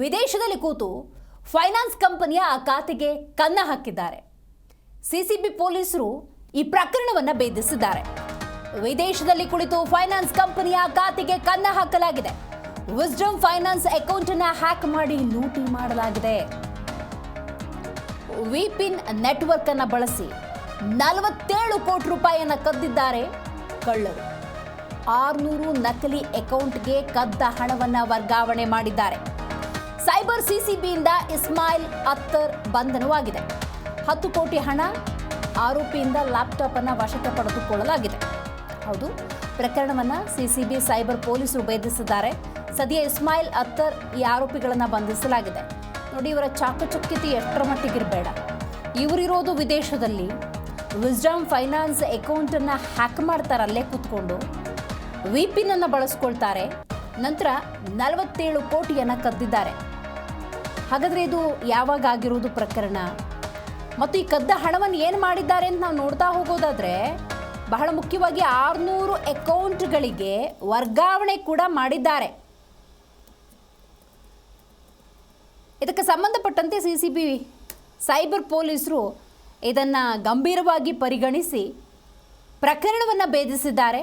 ವಿದೇಶದಲ್ಲಿ ಕೂತು ಫೈನಾನ್ಸ್ ಕಂಪನಿಯ ಆ ಖಾತೆಗೆ ಕನ್ನ ಹಾಕಿದ್ದಾರೆ. ಸಿಸಿಬಿ ಪೊಲೀಸರು ಈ ಪ್ರಕರಣವನ್ನು ಭೇದಿಸಿದ್ದಾರೆ. ವಿದೇಶದಲ್ಲಿ ಕುಳಿತು ಫೈನಾನ್ಸ್ ಕಂಪನಿಯ ಖಾತೆಗೆ ಕನ್ನ ಹಾಕಲಾಗಿದೆ. ವಿಸ್ಡಮ್ ಫೈನಾನ್ಸ್ ಅಕೌಂಟ್ ಅನ್ನ ಹ್ಯಾಕ್ ಮಾಡಿ ಲೂಟಿ ಮಾಡಲಾಗಿದೆ. ವಿಪಿನ್ ನೆಟ್ವರ್ಕ್ ಅನ್ನ ಬಳಸಿ ನಲವತ್ತೇಳು ಕೋಟಿ ರೂಪಾಯಿಯನ್ನು ಕದ್ದಿದ್ದಾರೆ ಕಳ್ಳರು. ಆರ್ನೂರು ನಕಲಿ ಅಕೌಂಟ್ಗೆ ಕದ್ದ ಹಣವನ್ನು ವರ್ಗಾವಣೆ ಮಾಡಿದ್ದಾರೆ. ಸೈಬರ್ ಸಿಸಿಬಿಯಿಂದ ಇಸ್ಮಾಯಿಲ್ ಅತ್ತರ್ ಬಂಧನವಾಗಿದೆ. ಹತ್ತು ಕೋಟಿ ಹಣ ಆರೋಪಿಯಿಂದ ಲ್ಯಾಪ್ಟಾಪ್ ಅನ್ನು ವಶಕ್ಕೆ ಪಡೆದುಕೊಳ್ಳಲಾಗಿದೆ. ಹೌದು, ಪ್ರಕರಣವನ್ನು ಸಿಸಿಬಿ ಸೈಬರ್ ಪೊಲೀಸರು ಭೇದಿಸಿದ್ದಾರೆ. ಸದ್ಯ ಇಸ್ಮಾಯಿಲ್ ಅತ್ತರ್ ಈ ಆರೋಪಿಗಳನ್ನು ಬಂಧಿಸಲಾಗಿದೆ. ನೋಡಿ, ಇವರ ಚಾಕಚಕ್ಯತೆ ಎಷ್ಟರ ಮಟ್ಟಿಗಿರಬೇಡ ಇವರಿರೋದು ವಿದೇಶದಲ್ಲಿ. ವಿಸ್ಡಮ್ ಫೈನಾನ್ಸ್ ಅಕೌಂಟ್ ಅನ್ನ ಹ್ಯಾಕ್ ಮಾಡ್ತಾರೆ ಅಲ್ಲೇ ಕೂತ್ಕೊಂಡು. ವಿಪಿನ್ ಅನ್ನ ಬಳಸ್ಕೊಳ್ತಾರೆ. ನಂತರ ನಲವತ್ತೇಳು ಕೋಟಿಯನ್ನು ಕದ್ದಿದ್ದಾರೆ. ಹಾಗಾದರೆ ಇದು ಯಾವಾಗ ಆಗಿರುವುದು ಪ್ರಕರಣ? ಮತ್ತು ಈ ಕದ್ದ ಹಣವನ್ನು ಏನು ಮಾಡಿದ್ದಾರೆ ಅಂತ ನಾವು ನೋಡ್ತಾ ಹೋಗೋದಾದರೆ, ಬಹಳ ಮುಖ್ಯವಾಗಿ ಆರುನೂರು ಅಕೌಂಟ್ಗಳಿಗೆ ವರ್ಗಾವಣೆ ಕೂಡ ಮಾಡಿದ್ದಾರೆ. ಇದಕ್ಕೆ ಸಂಬಂಧಪಟ್ಟಂತೆ ಸಿ ಸಿ ಬಿ ಸೈಬರ್ ಪೊಲೀಸರು ಇದನ್ನು ಗಂಭೀರವಾಗಿ ಪರಿಗಣಿಸಿ ಪ್ರಕರಣವನ್ನು ಭೇದಿಸಿದ್ದಾರೆ.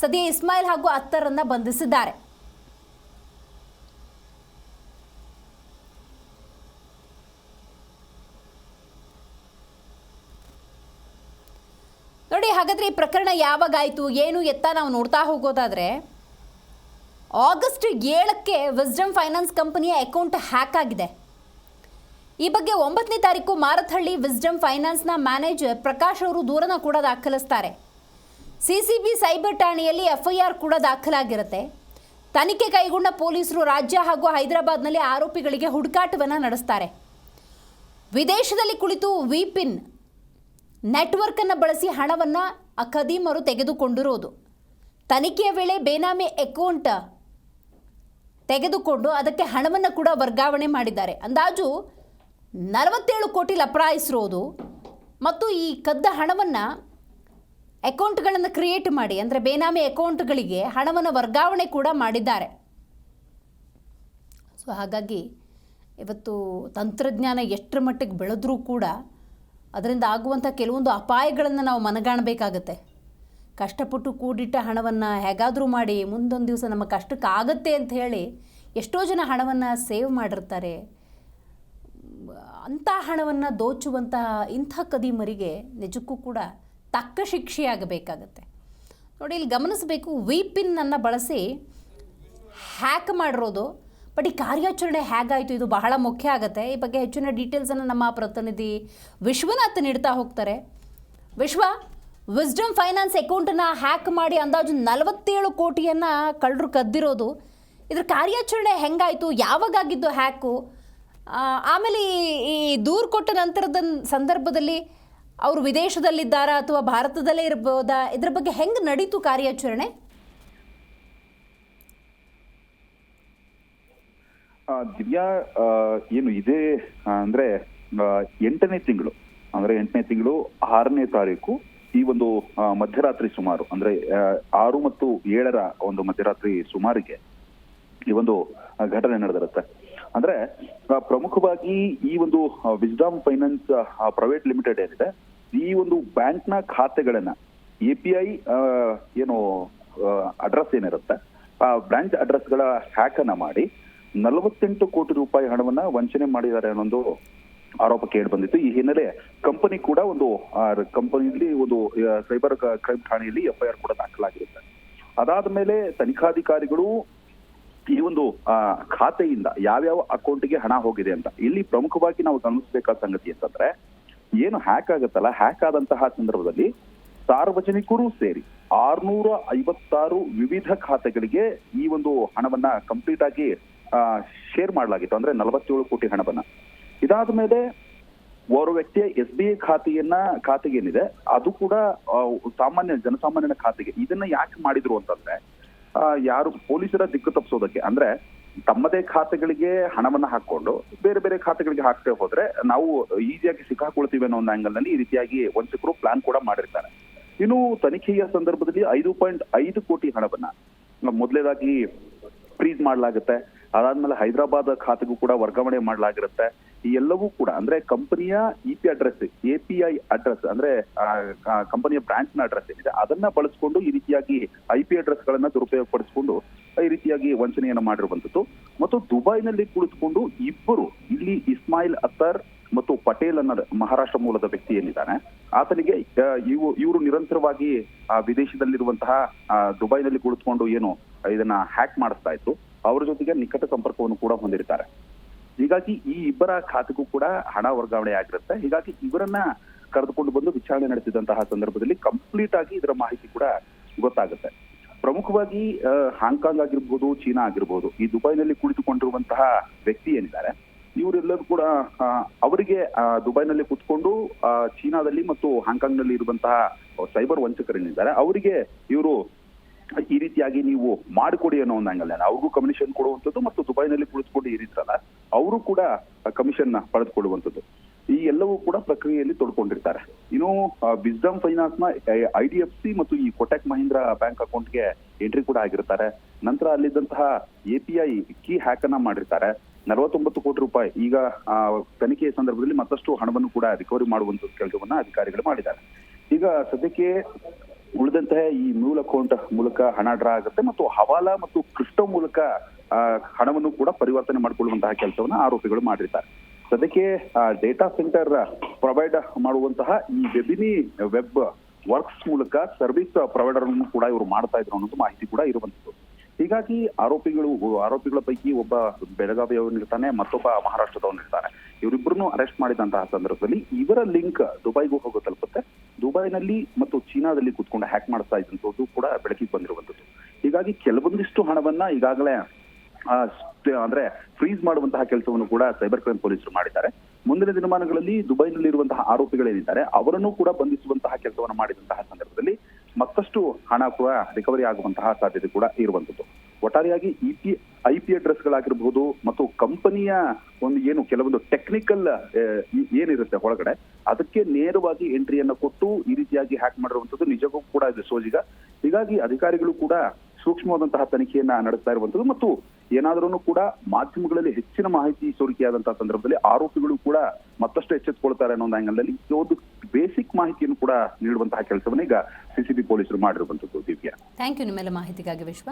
ಸದ್ಯ ಇಸ್ಮಾಯಿಲ್ ಹಾಗೂ ಅತ್ತರನ್ನು ಬಂಧಿಸಿದ್ದಾರೆ ನೋಡಿ ಹಾಗಾದ್ರೆ ಈ ಪ್ರಕರಣ ಯಾವಾಗಾಯಿತು? ಏನು ಎತ್ತ ನಾವು ನೋಡ್ತಾ ಹೋಗೋದಾದ್ರೆ, ಆಗಸ್ಟ್ ಏಳಕ್ಕೆ ವಿಸ್ಡಮ್ ಫೈನಾನ್ಸ್ ಕಂಪನಿಯ ಅಕೌಂಟ್ ಹ್ಯಾಕ್ ಆಗಿದೆ. ಈ ಬಗ್ಗೆ ಒಂಬತ್ತನೇ ತಾರೀಕು ಮಾರತ್ಹಳ್ಳಿ ವಿಸ್ಡಮ್ ಫೈನಾನ್ಸ್ನ ಮ್ಯಾನೇಜರ್ ಪ್ರಕಾಶ್ ಅವರು ದೂರನ ಕೂಡ ದಾಖಲಿಸ್ತಾರೆ. ಸಿ ಸಿ ಬಿ ಸೈಬರ್ ಠಾಣೆಯಲ್ಲಿ ಎಫ್ಐಆರ್ ಕೂಡ ದಾಖಲಾಗಿರುತ್ತೆ. ತನಿಖೆ ಕೈಗೊಂಡ ಪೊಲೀಸರು ರಾಜ್ಯ ಹಾಗೂ ಹೈದರಾಬಾದ್ನಲ್ಲಿ ಆರೋಪಿಗಳಿಗೆ ಹುಡುಕಾಟವನ್ನು ನಡೆಸ್ತಾರೆ. ವಿದೇಶದಲ್ಲಿ ಕುಳಿತು ವಿಪಿನ್ ನೆಟ್ವರ್ಕ್ ಅನ್ನು ಬಳಸಿ ಹಣವನ್ನು ಅಖದೀಮರು ಖದೀಮರು ತೆಗೆದುಕೊಂಡಿರೋದು. ತನಿಖೆಯ ವೇಳೆ ಬೇನಾಮಿ ಅಕೌಂಟ್ ತೆಗೆದುಕೊಂಡು ಅದಕ್ಕೆ ಹಣವನ್ನು ಕೂಡ ವರ್ಗಾವಣೆ ಮಾಡಿದ್ದಾರೆ. ಅಂದಾಜು ನಲವತ್ತೇಳು ಕೋಟಿ ಲಪ್ರಾಯಿಸಿರೋದು ಮತ್ತು ಈ ಕದ್ದ ಹಣವನ್ನು ಅಕೌಂಟ್ಗಳನ್ನು ಕ್ರಿಯೇಟ್ ಮಾಡಿ, ಅಂದರೆ ಬೇನಾಮಿ ಅಕೌಂಟ್ಗಳಿಗೆ ಹಣವನ್ನು ವರ್ಗಾವಣೆ ಕೂಡ ಮಾಡಿದ್ದಾರೆ. ಸೊ ಹಾಗಾಗಿ ಇವತ್ತು ತಂತ್ರಜ್ಞಾನ ಎಷ್ಟರ ಮಟ್ಟಿಗೆ ಬೆಳೆದ್ರೂ ಕೂಡ ಅದರಿಂದ ಆಗುವಂಥ ಕೆಲವೊಂದು ಅಪಾಯಗಳನ್ನು ನಾವು ಮನಗಾಣಬೇಕಾಗತ್ತೆ. ಕಷ್ಟಪಟ್ಟು ಕೂಡಿಟ್ಟ ಹಣವನ್ನು ಹೇಗಾದರೂ ಮಾಡಿ ಮುಂದೊಂದು ದಿವಸ ನಮ್ಮ ಕಷ್ಟಕ್ಕೆ ಆಗತ್ತೆ ಅಂತ ಹೇಳಿ ಎಷ್ಟೋ ಜನ ಹಣವನ್ನು ಸೇವ್ ಮಾಡಿರ್ತಾರೆ. ಅಂಥ ಹಣವನ್ನು ದೋಚುವಂತಹ ಇಂಥ ಕದಿಮರಿಗೆ ನಿಜಕ್ಕೂ ಕೂಡ ತಕ್ಕ ಶಿಕ್ಷೆಯಾಗಬೇಕಾಗತ್ತೆ. ನೋಡಿ, ಇಲ್ಲಿ ಗಮನಿಸಬೇಕು ವಿ ಪಿನ್ನನ್ನು ಬಳಸಿ ಹ್ಯಾಕ್ ಮಾಡಿರೋದು ಬಟ್ ಈ ಕಾರ್ಯಾಚರಣೆ ಹೇಗಾಯಿತು? ಇದು ಬಹಳ ಮುಖ್ಯ ಆಗುತ್ತೆ. ಈ ಬಗ್ಗೆ ಹೆಚ್ಚಿನ ಡೀಟೇಲ್ಸನ್ನು ನಮ್ಮ ಪ್ರತಿನಿಧಿ ವಿಶ್ವನಾಥ್ ನೀಡ್ತಾ ಹೋಗ್ತಾರೆ. ವಿಶ್ವ ವಿಸ್ಡಮ್ ಫೈನಾನ್ಸ್ ಅಕೌಂಟನ್ನು ಹ್ಯಾಕ್ ಮಾಡಿ ಅಂದಾಜು ನಲವತ್ತೇಳು ಕೋಟಿಯನ್ನು ಕಳ್ಳರು ಕದ್ದಿರೋದು. ಇದ್ರ ಕಾರ್ಯಾಚರಣೆ ಹೆಂಗಾಯಿತು? ಯಾವಾಗಾಗಿದ್ದು ಹ್ಯಾಕು ಆಮೇಲೆ ಈ ದೂರು ಕೊಟ್ಟ ನಂತರದ ಸಂದರ್ಭದಲ್ಲಿ ಅವರು ವಿದೇಶದಲ್ಲಿದ್ದಾರಾ ಅಥವಾ ಭಾರತದಲ್ಲೇ ಇರ್ಬೋದಾ? ಇದ್ರ ಬಗ್ಗೆ ಹೆಂಗೆ ನಡೀತು ಕಾರ್ಯಾಚರಣೆ? ದಿವ್ಯಾ ಏನು ಇದೇ ಅಂದ್ರೆ ಎಂಟನೇ ತಿಂಗಳು, ಅಂದ್ರೆ ಎಂಟನೇ ತಿಂಗಳು ಆರನೇ ತಾರೀಕು ಈ ಒಂದು ಮಧ್ಯರಾತ್ರಿ ಸುಮಾರು, ಅಂದ್ರೆ ಆರು ಮತ್ತು ಏಳರ ಒಂದು ಮಧ್ಯರಾತ್ರಿ ಸುಮಾರಿಗೆ ಈ ಒಂದು ಘಟನೆ ನಡೆದಿರುತ್ತೆ. ಅಂದ್ರೆ ಪ್ರಮುಖವಾಗಿ ಈ ಒಂದು ವಿಸ್ಡಾಮ್ ಫೈನಾನ್ಸ್ ಪ್ರೈವೇಟ್ ಲಿಮಿಟೆಡ್ ಏನಿದೆ, ಈ ಒಂದು ಬ್ಯಾಂಕ್ನ ಖಾತೆಗಳನ್ನ ಎ ಪಿ ಐ ಏನು ಅಡ್ರೆಸ್ ಏನಿರುತ್ತೆ, ಆ ಬ್ರಾಂಚ್ ಅಡ್ರೆಸ್ಗಳ ಹ್ಯಾಕ್ ಅನ್ನ ಮಾಡಿ ನಲವತ್ತೆಂಟು ಕೋಟಿ ರೂಪಾಯಿ ಹಣವನ್ನ ವಂಚನೆ ಮಾಡಿದ್ದಾರೆ ಅನ್ನೊಂದು ಆರೋಪ ಕೇಳಿ ಬಂದಿತ್ತು. ಈ ಹಿನ್ನೆಲೆ ಕಂಪನಿ ಕೂಡ ಒಂದು ಕಂಪನಿಯಲ್ಲಿ ಒಂದು ಸೈಬರ್ ಕ್ರೈಮ್ ಠಾಣೆಯಲ್ಲಿ ಎಫ್ಐಆರ್ ಕೂಡ ದಾಖಲಾಗಿರುತ್ತೆ. ಅದಾದ ಮೇಲೆ ತನಿಖಾಧಿಕಾರಿಗಳು ಈ ಒಂದು ಖಾತೆಯಿಂದ ಯಾವ್ಯಾವ ಅಕೌಂಟ್ಗೆ ಹಣ ಹೋಗಿದೆ ಅಂತ, ಇಲ್ಲಿ ಪ್ರಮುಖವಾಗಿ ನಾವು ಗಮನಿಸಬೇಕಾದ ಸಂಗತಿ ಅಂತಂದ್ರೆ, ಏನು ಹ್ಯಾಕ್ ಆಗುತ್ತಲ್ಲ, ಹ್ಯಾಕ್ ಆದಂತಹ ಸಂದರ್ಭದಲ್ಲಿ ಸಾರ್ವಜನಿಕರು ಸೇರಿ ಆರ್ನೂರ ಐವತ್ತಾರು ವಿವಿಧ ಖಾತೆಗಳಿಗೆ ಈ ಒಂದು ಹಣವನ್ನ ಕಂಪ್ಲೀಟ್ ಆಗಿ ಶೇರ್ ಮಾಡಲಾಗಿತ್ತು. ಅಂದ್ರೆ ನಲವತ್ತೇಳು ಕೋಟಿ ಹಣವನ್ನ. ಇದಾದ ಮೇಲೆ ಓರ್ವ ವ್ಯಕ್ತಿಯ ಎಸ್ ಬಿ ಐ ಖಾತೆಯನ್ನ, ಖಾತೆಗೆ ಏನಿದೆ, ಅದು ಕೂಡ ಸಾಮಾನ್ಯ ಜನಸಾಮಾನ್ಯನ ಖಾತೆಗೆ. ಇದನ್ನ ಯಾಕೆ ಮಾಡಿದ್ರು ಅಂತಂದ್ರೆ ಯಾರು ಪೊಲೀಸರ ದಿಕ್ಕು ತಪ್ಪಿಸೋದಕ್ಕೆ, ಅಂದ್ರೆ ತಮ್ಮದೇ ಖಾತೆಗಳಿಗೆ ಹಣವನ್ನ ಹಾಕೊಂಡು ಬೇರೆ ಬೇರೆ ಖಾತೆಗಳಿಗೆ ಹಾಕ್ತೇ ಹೋದ್ರೆ ನಾವು ಈಸಿಯಾಗಿ ಸಿಕ್ಕಾಕೊಳ್ತೀವಿ ಅನ್ನೋ ಒಂದು ಆಂಗಲ್ನಲ್ಲಿ ಈ ರೀತಿಯಾಗಿ ವಂಚಕರು ಪ್ಲಾನ್ ಕೂಡ ಮಾಡಿರ್ತಾರೆ. ಇನ್ನು ತನಿಖೆಯ ಸಂದರ್ಭದಲ್ಲಿ ಐದು ಪಾಯಿಂಟ್ ಐದು ಕೋಟಿ ಹಣವನ್ನ ಮೊದಲೇದಾಗಿ ಫ್ರೀಸ್ ಮಾಡಲಾಗುತ್ತೆ. ಅದಾದ್ಮೇಲೆ ಹೈದರಾಬಾದ್ ಖಾತೆಗೂ ಕೂಡ ವರ್ಗಾವಣೆ ಮಾಡಲಾಗಿರುತ್ತೆ. ಈ ಎಲ್ಲವೂ ಕೂಡ ಅಂದ್ರೆ ಕಂಪನಿಯ I P address A P I address ಅಂದ್ರೆ ಕಂಪನಿಯ ಬ್ರಾಂಚ್ನ ಅಡ್ರೆಸ್ ಏನಿದೆ, ಅದನ್ನ ಬಳಸ್ಕೊಂಡು ಈ ರೀತಿಯಾಗಿ ಐ ಪಿ ಅಡ್ರೆಸ್ ಗಳನ್ನ ದುರುಪಯೋಗ ಪಡಿಸಿಕೊಂಡು ಈ ರೀತಿಯಾಗಿ ವಂಚನೆಯನ್ನು ಮಾಡಿರುವಂತದ್ದು ಮತ್ತು ದುಬೈನಲ್ಲಿ ಕುಳಿತುಕೊಂಡು ಇಬ್ಬರು, ಇಲ್ಲಿ ಇಸ್ಮಾಯಿಲ್ ಅತ್ತರ್ ಮತ್ತು ಪಟೇಲ್ ಅನ್ನೋ ಮಹಾರಾಷ್ಟ್ರ ಮೂಲದ ವ್ಯಕ್ತಿ ಏನಿದ್ದಾನೆ, ಆತನಿಗೆ ಇವು, ಇವರು ನಿರಂತರವಾಗಿ ವಿದೇಶದಲ್ಲಿರುವಂತಹ ದುಬೈನಲ್ಲಿ ಕುಳಿತುಕೊಂಡು ಏನು, ಇದನ್ನ ಹ್ಯಾಕ್ ಮಾಡಿಸ್ತಾ ಇತ್ತು ಅವರ ಜೊತೆಗೆ ನಿಕಟ ಸಂಪರ್ಕವನ್ನು ಕೂಡ ಹೊಂದಿರ್ತಾರೆ. ಹೀಗಾಗಿ ಈ ಇಬ್ಬರ ಖಾತೆಗೂ ಕೂಡ ಹಣ ವರ್ಗಾವಣೆ ಆಗಿರುತ್ತೆ. ಹೀಗಾಗಿ ಇವರನ್ನ ಕರೆದುಕೊಂಡು ಬಂದು ವಿಚಾರಣೆ ನಡೆಸಿದಂತಹ ಸಂದರ್ಭದಲ್ಲಿ ಕಂಪ್ಲೀಟ್ ಆಗಿ ಇದರ ಮಾಹಿತಿ ಕೂಡ ಗೊತ್ತಾಗುತ್ತೆ. ಪ್ರಮುಖವಾಗಿ ಹಾಂಗ್ಕಾಂಗ್ ಆಗಿರ್ಬೋದು, ಚೀನಾ ಆಗಿರ್ಬೋದು, ಈ ದುಬೈನಲ್ಲಿ ಕುಳಿತುಕೊಂಡಿರುವಂತಹ ವ್ಯಕ್ತಿ ಏನಿದ್ದಾರೆ, ಇವರೆಲ್ಲರೂ ಕೂಡ ಅವರಿಗೆ ದುಬೈನಲ್ಲಿ ಕುತ್ಕೊಂಡು ಚೀನಾದಲ್ಲಿ ಮತ್ತು ಹಾಂಗ್ಕಾಂಗ್ನಲ್ಲಿ ಇರುವಂತಹ ಸೈಬರ್ ವಂಚಕರೇನಿದ್ದಾರೆ ಅವರಿಗೆ ಇವರು ಈ ರೀತಿಯಾಗಿ ನೀವು ಮಾಡಿಕೊಡಿ ಅನ್ನೋ ಒಂದು ಆಂಗಲ್ ಅವ್ರಿಗೂ ಕಮಿಷನ್ ಕೊಡುವಂಥದ್ದು ಮತ್ತು ದುಬೈನಲ್ಲಿ ಕುಳಿತುಕೊಂಡು ಇರಿದ್ರಲ್ಲ ಅವರು ಕೂಡ ಕಮಿಷನ್ ಪಡೆದುಕೊಳ್ಳುವಂಥದ್ದು. ಈ ಎಲ್ಲವೂ ಕೂಡ ಪ್ರಕ್ರಿಯೆಯಲ್ಲಿ ತೊಡ್ಕೊಂಡಿರ್ತಾರೆ. ಇನ್ನು ವಿಸ್ಡಮ್ ಫೈನಾನ್ಸ್ನ ಐ ಡಿ ಎಫ್ ಸಿ ಮತ್ತು ಈ ಕೊಟೆಕ್ ಮಹೀಂದ್ರ ಬ್ಯಾಂಕ್ ಅಕೌಂಟ್ಗೆ ಎಂಟ್ರಿ ಕೂಡ ಆಗಿರ್ತಾರೆ. ನಂತರ ಅಲ್ಲಿದ್ದಂತಹ A P I key hack ಅನ್ನ ಮಾಡಿರ್ತಾರೆ. ನಲವತ್ತೊಂಬತ್ತು ಕೋಟಿ ರೂಪಾಯಿ ಈಗ ತನಿಖೆಯ ಸಂದರ್ಭದಲ್ಲಿ ಮತ್ತಷ್ಟು ಹಣವನ್ನು ಕೂಡ ರಿಕವರಿ ಮಾಡುವಂತ ಕೆಲಸವನ್ನ ಅಧಿಕಾರಿಗಳು ಮಾಡಿದ್ದಾರೆ. ಈಗ ಸದ್ಯಕ್ಕೆ ಉಳಿದಂತಹ ಈ ಮೂಲ ಅಕೌಂಟ್ ಮೂಲಕ ಹಣ ಡ್ರಾ ಆಗುತ್ತೆ ಮತ್ತು ಹವಾಲಾ ಮತ್ತು ಕ್ರಿಪ್ಟೋ ಮೂಲಕ ಹಣವನ್ನು ಕೂಡ ಪರಿವರ್ತನೆ ಮಾಡಿಕೊಳ್ಳುವಂತಹ ಕೆಲಸವನ್ನು ಆರೋಪಿಗಳು ಮಾಡಿರ್ತಾರೆ. ಸದ್ಯಕ್ಕೆ ಡೇಟಾ ಸೆಂಟರ್ ಪ್ರೊವೈಡ್ ಮಾಡುವಂತಹ ಈ ವೆಬಿನಿ ವೆಬ್ ವರ್ಕ್ಸ್ ಮೂಲಕ ಸರ್ವಿಸ್ ಪ್ರೊವೈಡರ್ ಅನ್ನು ಕೂಡ ಇವರು ಮಾಡ್ತಾ ಇದ್ರು ಅನ್ನೋದು ಮಾಹಿತಿ ಕೂಡ ಇರುವಂತದ್ದು ಹೀಗಾಗಿ ಆರೋಪಿಗಳು, ಆರೋಪಿಗಳ ಪೈಕಿ ಒಬ್ಬ ಬೆಳಗಾವಿಯವನಿರ್ತಾನೆ, ಮತ್ತೊಬ್ಬ ಮಹಾರಾಷ್ಟ್ರದವನಿರ್ತಾನೆ. ಇವರಿಬ್ಬರನ್ನು ಅರೆಸ್ಟ್ ಮಾಡಿದಂತಹ ಸಂದರ್ಭದಲ್ಲಿ ಇವರ ಲಿಂಕ್ ದುಬೈಗೂ ಹೋಗೋ ತಲುಪುತ್ತೆ. ದುಬೈನಲ್ಲಿ ಮತ್ತು ಚೀನಾದಲ್ಲಿ ಕೂತ್ಕೊಂಡು ಹ್ಯಾಕ್ ಮಾಡ್ತಾ ಇದ್ದಂಥದ್ದು ಕೂಡ ಬೆಳಕಿಗೆ ಬಂದಿರುವಂತದ್ದು ಹೀಗಾಗಿ ಕೆಲವೊಂದಿಷ್ಟು ಹಣವನ್ನ ಈಗಾಗಲೇ ಅಂದ್ರೆ ಫ್ರೀಸ್ ಮಾಡುವಂತಹ ಕೆಲಸವನ್ನು ಕೂಡ ಸೈಬರ್ ಕ್ರೈಮ್ ಪೊಲೀಸರು ಮಾಡಿದ್ದಾರೆ. ಮುಂದಿನ ದಿನಮಾನಗಳಲ್ಲಿ ದುಬೈನಲ್ಲಿ ಇರುವಂತಹ ಆರೋಪಿಗಳೇನಿದ್ದಾರೆ, ಅವರನ್ನು ಕೂಡ ಬಂಧಿಸುವಂತಹ ಕೆಲಸವನ್ನು ಮಾಡಿದಂತಹ ಸಂದರ್ಭದಲ್ಲಿ ಮತ್ತಷ್ಟು ಹಣ ಕೂಡ ರಿಕವರಿ ಆಗುವಂತಹ ಸಾಧ್ಯತೆ ಕೂಡ ಇರುವಂತದ್ದು ಒಟ್ಟಾರೆಯಾಗಿ ಇ ಪಿ ಐ ಪಿ ಅಡ್ರೆಸ್ಗಳಾಗಿರ್ಬಹುದು ಮತ್ತು ಕಂಪನಿಯ ಒಂದು ಏನು ಕೆಲವೊಂದು ಟೆಕ್ನಿಕಲ್ ಏನಿರುತ್ತೆ ಒಳಗಡೆ, ಅದಕ್ಕೆ ನೇರವಾಗಿ ಎಂಟ್ರಿಯನ್ನ ಕೊಟ್ಟು ಈ ರೀತಿಯಾಗಿ ಹ್ಯಾಕ್ ಮಾಡಿರುವಂತದ್ದು ನಿಜಕ್ಕೂ ಕೂಡ ಇದೆ ಸೋಜಿಗ. ಹೀಗಾಗಿ ಅಧಿಕಾರಿಗಳು ಕೂಡ ಸೂಕ್ಷ್ಮವಾದಂತಹ ತನಿಖೆಯನ್ನ ನಡೆಸ್ತಾ ಇರುವಂತದ್ದು ಮತ್ತು ಏನಾದ್ರೂ ಕೂಡ ಮಾಧ್ಯಮಗಳಲ್ಲಿ ಹೆಚ್ಚಿನ ಮಾಹಿತಿ ಸೋರಿಕೆಯಾದಂತಹ ಸಂದರ್ಭದಲ್ಲಿ ಆರೋಪಿಗಳು ಕೂಡ ಮತ್ತಷ್ಟು ಎಚ್ಚೆತ್ತುಕೊಳ್ತಾರೆ ಅನ್ನೋ ಒಂದು ಆಂಗಲ್ನಲ್ಲಿ ಒಂದು ಬೇಸಿಕ್ ಮಾಹಿತಿಯನ್ನು ಕೂಡ ನೀಡುವಂತಹ ಕೆಲಸವನ್ನು ಈಗ ಸಿಸಿಬಿ ಪೊಲೀಸರು ಮಾಡಿರುವಂತದ್ದು ದಿವ್ಯಾ. ಥ್ಯಾಂಕ್ ಯು ನಿಮ್ಮೆಲ್ಲ ಮಾಹಿತಿಗಾಗಿ ವಿಶ್ವ.